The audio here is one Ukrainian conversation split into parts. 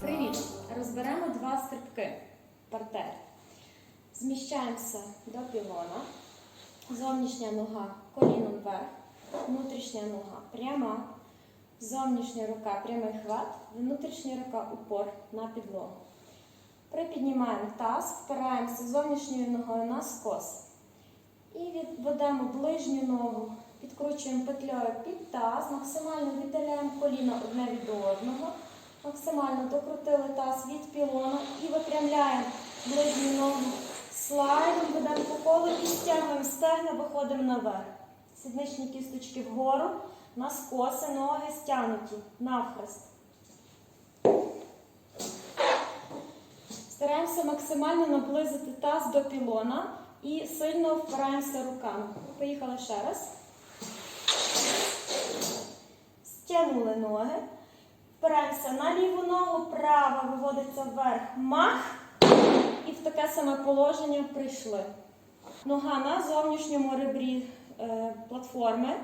Привіт! Розберемо два стрибки. Партер. Зміщаємося до пілона. Зовнішня нога коліном вверх, внутрішня нога пряма, зовнішня рука прямий хват, внутрішня рука упор на підлогу. Припіднімаємо таз, впираємося зовнішньою ногою на скос. І відведемо ближню ногу, підкручуємо петлею під таз, максимально віддаляємо коліна одне від одного, максимально докрутили таз від пілона і випрямляємо ближню ногу слайдом, ведемо по колу і стягуємо стегна, виходимо наверх. Сідничні кісточки вгору, на скоси, ноги стягнуті навхрест. Стараємося максимально наблизити таз до пілона і сильно впираємося руками. Поїхали ще раз. Стягнули ноги. Впираємося на ліву ногу, права виводиться вверх. Мах. І в таке саме положення прийшли. Нога на зовнішньому ребрі е, платформи.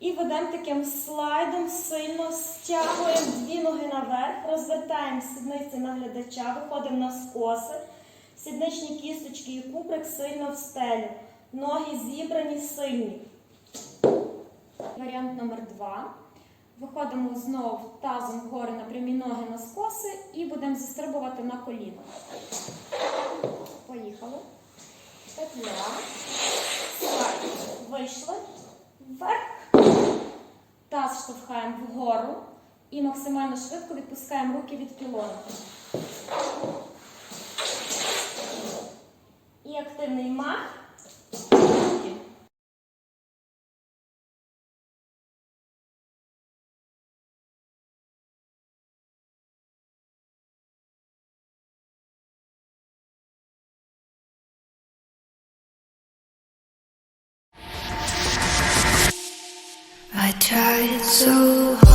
І ведемо таким слайдом, сильно стягуємо дві ноги наверх, розвертаємо сідниці на глядача, виходимо на скоси, сідничні кісточки і куприк сильно в стелю. Ноги зібрані, сильні. Варіант номер два. Виходимо знову тазом вгору на прямі ноги на скоси і будемо зістрибувати на коліна. Поїхали. Петля. Вийшли. Вверх. Таз штовхаємо вгору і максимально швидко відпускаємо руки від пілона. І активний мах. I tried so hard.